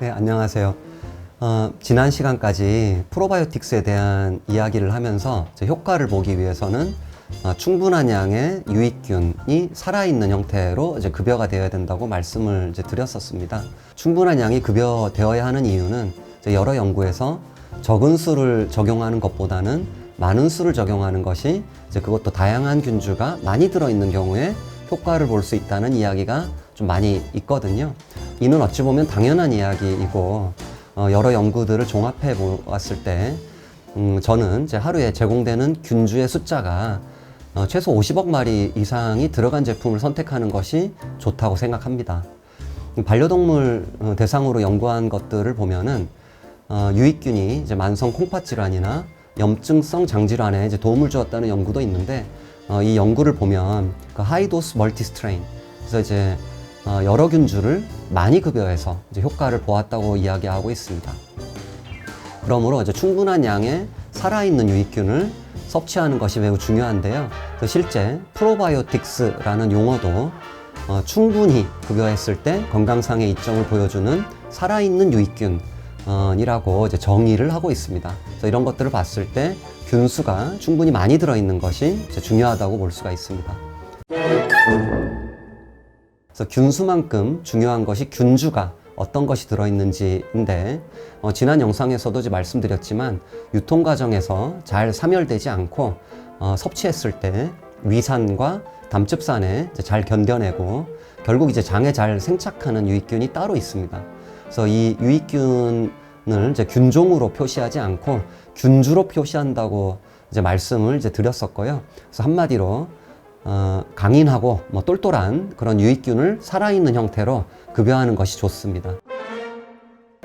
네, 안녕하세요. 어, 지난 시간까지 프로바이오틱스에 대한 이야기를 하면서 효과를 보기 위해서는 어, 충분한 양의 유익균이 살아있는 형태로 이제 급여가 되어야 된다고 말씀을 이제 드렸었습니다. 충분한 양이 급여되어야 하는 이유는 여러 연구에서 적은 수를 적용하는 것보다는 많은 수를 적용하는 것이 이제 그것도 다양한 균주가 많이 들어있는 경우에 효과를 볼 수 있다는 이야기가 좀 많이 있거든요. 이는 어찌 보면 당연한 이야기이고 어, 여러 연구들을 종합해 보았을 때 음, 저는 이제 하루에 제공되는 균주의 숫자가 어, 최소 50억 마리 이상이 들어간 제품을 선택하는 것이 좋다고 생각합니다. 반려동물 어, 대상으로 연구한 것들을 보면은 어, 유익균이 이제 만성 콩팥 질환이나 염증성 장질환에 이제 도움을 주었다는 연구도 있는데 어, 이 연구를 보면 그 하이도스 멀티스트레인 그래서 이제 어, 여러 균주를 많이 급여해서 효과를 보았다고 이야기하고 있습니다. 그러므로 이제 충분한 양의 살아있는 유익균을 섭취하는 것이 매우 중요한데요. 그 실제 프로바이오틱스라는 용어도 어, 충분히 급여했을 때 건강상의 이점을 보여주는 살아있는 유익균이라고 이제 정의를 하고 있습니다. 그래서 이런 것들을 봤을 때 균수가 충분히 많이 들어있는 것이 중요하다고 볼 수가 있습니다. 그래서 균수만큼 중요한 것이 균주가 어떤 것이 들어있는지인데 어, 지난 영상에서도 말씀드렸지만 유통 과정에서 잘 사멸되지 않고 어, 섭취했을 때 위산과 담즙산에 잘 견뎌내고 결국 이제 장에 잘 생착하는 유익균이 따로 있습니다. 그래서 이 유익균을 이제 균종으로 표시하지 않고 균주로 표시한다고 이제 말씀을 이제 드렸었고요. 그래서 한마디로 어, 강인하고 뭐 똘똘한 그런 유익균을 살아있는 형태로 급여하는 것이 좋습니다.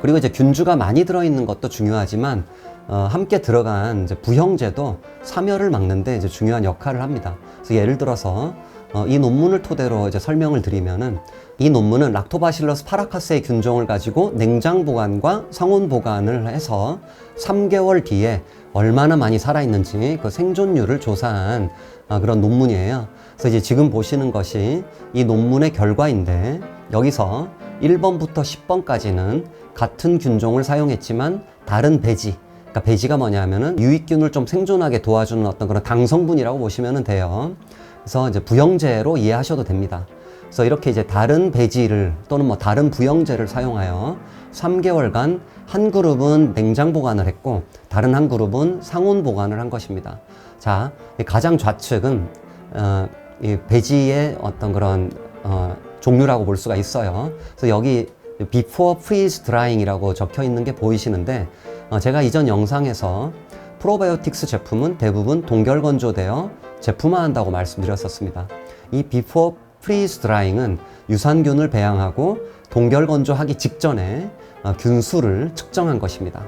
그리고 이제 균주가 많이 들어있는 것도 중요하지만 어, 함께 들어간 이제 부형제도 사멸을 막는데 이제 중요한 역할을 합니다. 그래서 예를 들어서 어, 이 논문을 토대로 이제 설명을 드리면은 이 논문은 락토바실러스 파라카스의 균종을 가지고 냉장 보관과 상온 보관을 해서 3개월 뒤에 얼마나 많이 살아있는지 그 생존율을 조사한 아, 그런 논문이에요. 그래서 이제 지금 보시는 것이 이 논문의 결과인데 여기서 1번부터 10번까지는 같은 균종을 사용했지만 다른 배지. 그러니까 배지가 뭐냐면은 유익균을 좀 생존하게 도와주는 어떤 그런 당성분이라고 보시면 돼요. 그래서 이제 부영제로 이해하셔도 됩니다. 그래서 이렇게 이제 다른 배지를 또는 뭐 다른 부영제를 사용하여 3개월간 한 그룹은 냉장 보관을 했고 다른 한 그룹은 상온 보관을 한 것입니다. 자, 이 가장 좌측은 어, 이 배지의 어떤 그런 어, 종류라고 볼 수가 있어요. 그래서 여기 before freeze drying이라고 적혀 있는 게 보이시는데 어, 제가 이전 영상에서 프로바이오틱스 제품은 대부분 동결 건조되어 제품화한다고 말씀드렸었습니다. 이 before freeze drying은 유산균을 배양하고 동결 건조하기 직전에 어, 균수를 측정한 것입니다.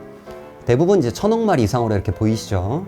대부분 이제 천억 마리 이상으로 이렇게 보이시죠.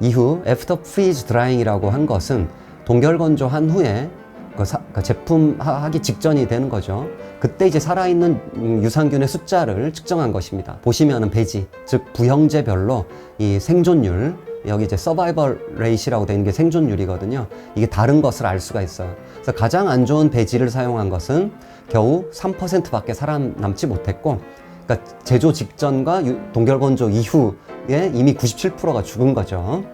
이후 애프터 프리즈 드라잉이라고 한 것은 동결 건조한 후에 그, 사, 그 제품 하기 직전이 되는 거죠. 그때 이제 살아있는 음, 유산균의 숫자를 측정한 것입니다. 보시면은 배지, 즉 부형제별로 이 생존율 여기 이제 서바이벌 레이시라고 되어 있는 게 생존율이거든요. 이게 다른 것을 알 수가 있어요. 그래서 가장 안 좋은 배지를 사용한 것은 겨우 3%밖에 살아남지 못했고 그러니까 제조 직전과 동결 건조 이후에 이미 97%가 죽은 거죠.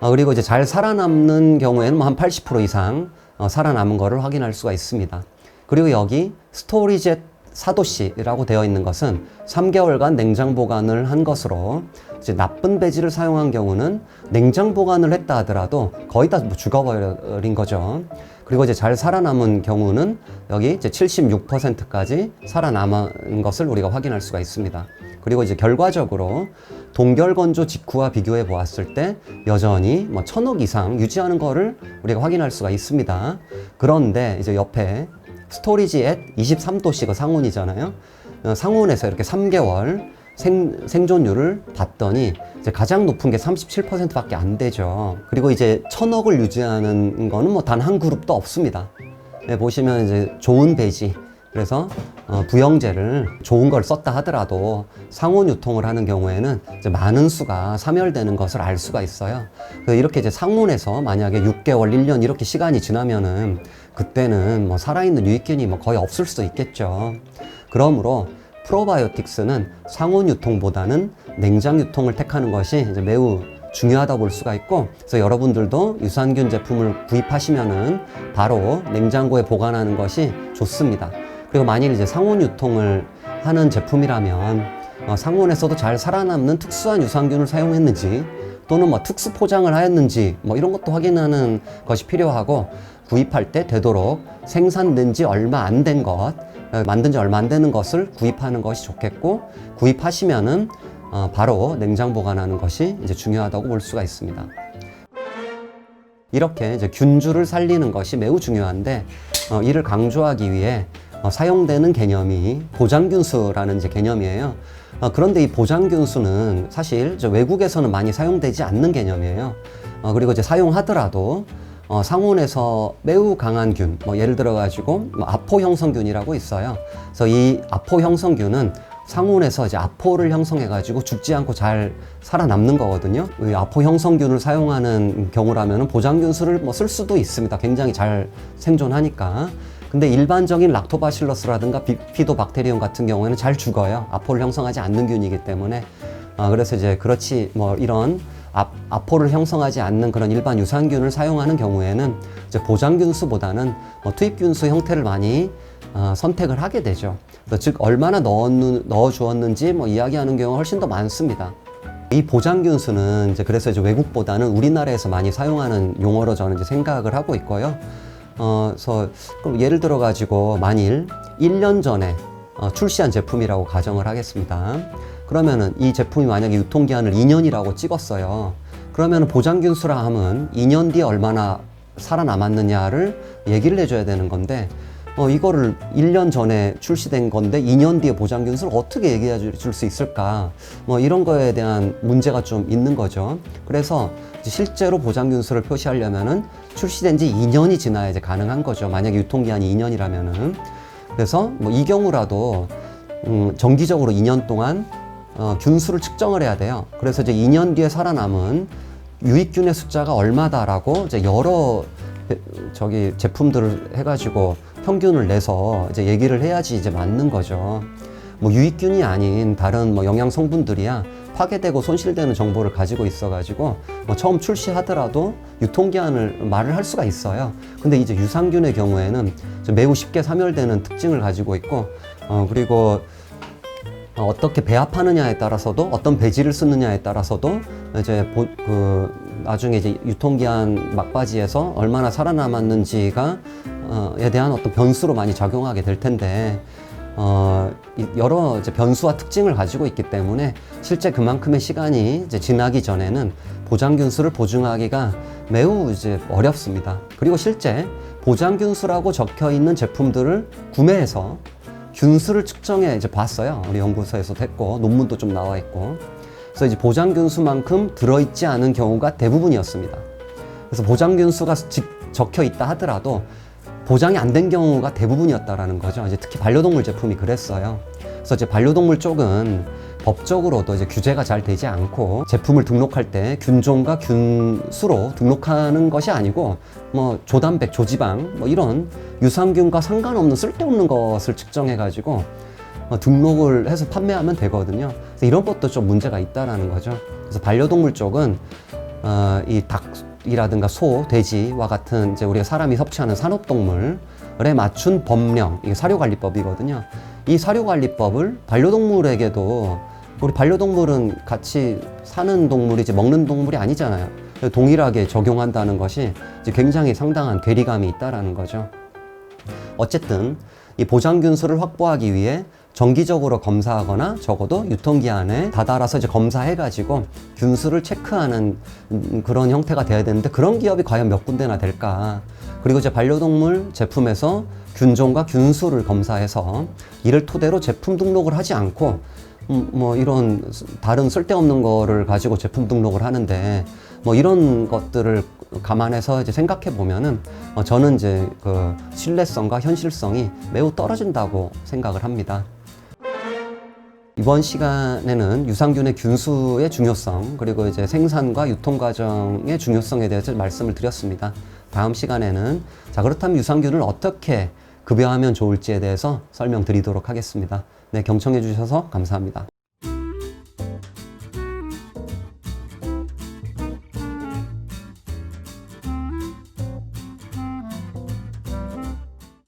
어, 그리고 이제 잘 살아남는 경우에는 뭐 한 80% 이상 어, 살아남은 거를 확인할 수가 있습니다. 그리고 여기 스토리젯 사도시라고 되어 있는 것은 3개월간 냉장 보관을 한 것으로 이제 나쁜 배지를 사용한 경우는 냉장 보관을 했다 하더라도 거의 다뭐 죽어버린 거죠. 그리고 이제 잘 살아남은 경우는 여기 이제 76%까지 살아남은 것을 우리가 확인할 수가 있습니다. 그리고 이제 결과적으로 동결 건조 직후와 비교해 보았을 때 여전히 뭐 천억 이상 유지하는 거를 우리가 확인할 수가 있습니다. 그런데 이제 옆에 스토리지 앳 23도씨 그 상온이잖아요. 어, 상온에서 이렇게 3개월 생, 생존율을 봤더니 이제 가장 높은 게 37%밖에 안 되죠. 그리고 이제 천억을 유지하는 거는 뭐 단 한 그룹도 없습니다. 네, 보시면 이제 좋은 배지. 그래서 어, 부영제를 좋은 걸 썼다 하더라도 상온 유통을 하는 경우에는 많은 수가 사멸되는 것을 알 수가 있어요. 이렇게 이제 상온에서 만약에 6개월, 1년 이렇게 시간이 지나면은 그때는 뭐 살아있는 유익균이 뭐 거의 없을 수도 있겠죠. 그러므로 프로바이오틱스는 상온 유통보다는 냉장 유통을 택하는 것이 이제 매우 중요하다 볼 수가 있고 그래서 여러분들도 유산균 제품을 구입하시면은 바로 냉장고에 보관하는 것이 좋습니다. 그리고 만일 이제 상온 유통을 하는 제품이라면 어, 상온에서도 잘 살아남는 특수한 유산균을 사용했는지 또는 뭐 특수 포장을 하였는지 뭐 이런 것도 확인하는 것이 필요하고 구입할 때 되도록 생산된 지 얼마 안 된 것, 어, 만든 지 얼마 안 되는 것을 구입하는 것이 좋겠고 구입하시면은 어, 바로 냉장 보관하는 것이 이제 중요하다고 볼 수가 있습니다. 이렇게 이제 균주를 살리는 것이 매우 중요한데 어, 이를 강조하기 위해 어, 사용되는 개념이 보장균수라는 이제 개념이에요. 어, 그런데 이 보장균수는 사실 저 외국에서는 많이 사용되지 않는 개념이에요. 어, 그리고 이제 사용하더라도 어, 상온에서 매우 강한 균, 뭐 예를 들어 가지고 뭐 아포 형성균이라고 있어요. 그래서 이 아포 형성균은 상온에서 이제 아포를 형성해 가지고 죽지 않고 잘 살아남는 거거든요. 이 아포 형성균을 사용하는 경우라면 보장균수를 뭐 쓸 수도 있습니다. 굉장히 잘 생존하니까. 근데 일반적인 락토바실러스라든가 비피도박테리움 같은 경우에는 잘 죽어요. 아포를 형성하지 않는 균이기 때문에. 아, 그래서 이제 그렇지 뭐 이런 아, 아포를 형성하지 않는 그런 일반 유산균을 사용하는 경우에는 이제 보장균수보다는 뭐 투입균수 형태를 많이 어, 선택을 하게 되죠. 즉 얼마나 넣어, 넣어 주었는지 뭐 이야기하는 경우가 훨씬 더 많습니다. 이 보장균수는 이제 그래서 이제 외국보다는 우리나라에서 많이 사용하는 용어로 저는 이제 생각을 하고 있고요. 어, 그래서 그럼 예를 들어 가지고 만일 1년 전에 어, 출시한 제품이라고 가정을 하겠습니다. 그러면은 이 제품이 만약에 유통기한을 2년이라고 찍었어요. 그러면은 보장균 수라 함은 2년 뒤에 얼마나 살아남았느냐를 얘기를 해줘야 되는 건데 어, 이거를 1년 전에 출시된 건데 2년 뒤에 보장균 수를 어떻게 얘기해 줄 수 있을까? 뭐 이런 거에 대한 문제가 좀 있는 거죠. 그래서 실제로 보장균 수를 표시하려면은 출시된 지 2년이 지나야 이제 가능한 거죠. 만약에 유통기한이 2년이라면은. 그래서 뭐 이 경우라도 음, 정기적으로 2년 동안 어, 균수를 측정을 해야 돼요. 그래서 이제 2년 뒤에 살아남은 유익균의 숫자가 얼마다라고 이제 여러 저기 제품들을 해가지고 평균을 내서 이제 얘기를 해야지 이제 맞는 거죠. 뭐 유익균이 아닌 다른 뭐 영양 성분들이야 파괴되고 손실되는 정보를 가지고 있어가지고 뭐 처음 출시하더라도 유통기한을 말을 할 수가 있어요. 근데 이제 유산균의 경우에는 매우 쉽게 사멸되는 특징을 가지고 있고 어 그리고 어, 어떻게 배합하느냐에 따라서도 어떤 배지를 쓰느냐에 따라서도 이제 보, 그 나중에 이제 유통기한 막바지에서 얼마나 살아남았는지가 어에 대한 어떤 변수로 많이 작용하게 될 텐데 어, 여러 이제 변수와 특징을 가지고 있기 때문에 실제 그만큼의 시간이 이제 지나기 전에는 보장균수를 보증하기가 매우 이제 어렵습니다. 그리고 실제 보장균수라고 적혀 있는 제품들을 구매해서 균수를 측정해 이제 봤어요. 우리 연구소에서도 했고 논문도 좀 나와 있고. 그래서 이제 보장균수만큼 들어있지 않은 경우가 대부분이었습니다. 그래서 보장균수가 적혀 있다 하더라도 보장이 안 된 경우가 대부분이었다라는 거죠. 이제 특히 반려동물 제품이 그랬어요. 그래서 이제 반려동물 쪽은 법적으로도 이제 규제가 잘 되지 않고 제품을 등록할 때 균종과 균수로 등록하는 것이 아니고 뭐 조단백, 조지방 뭐 이런 유산균과 상관없는 쓸데없는 것을 측정해 가지고 어, 등록을 해서 판매하면 되거든요. 그래서 이런 것도 좀 문제가 있다라는 거죠. 그래서 반려동물 쪽은 어, 이닭 이라든가 소, 돼지와 같은 이제 우리가 사람이 섭취하는 산업동물에 맞춘 법령, 이게 사료관리법이거든요. 이 사료관리법을 반려동물에게도 우리 반려동물은 같이 사는 동물이지 먹는 동물이 아니잖아요. 동일하게 적용한다는 것이 굉장히 상당한 괴리감이 있다라는 거죠. 어쨌든 이 보장균수를 확보하기 위해 정기적으로 검사하거나 적어도 유통기한에 다다라서 이제 검사해가지고 균수를 체크하는 그런 형태가 돼야 되는데 그런 기업이 과연 몇 군데나 될까? 그리고 이제 반려동물 제품에서 균종과 균수를 검사해서 이를 토대로 제품 등록을 하지 않고 음, 뭐 이런 다른 쓸데없는 거를 가지고 제품 등록을 하는데 뭐 이런 것들을 감안해서 이제 생각해 보면은 어 저는 이제 그 신뢰성과 현실성이 매우 떨어진다고 생각을 합니다. 이번 시간에는 유산균의 균수의 중요성 그리고 이제 생산과 유통 과정의 중요성에 대해서 말씀을 드렸습니다. 다음 시간에는 자 그렇다면 유산균을 어떻게 급여하면 좋을지에 대해서 설명드리도록 하겠습니다. 네, 경청해 주셔서 감사합니다.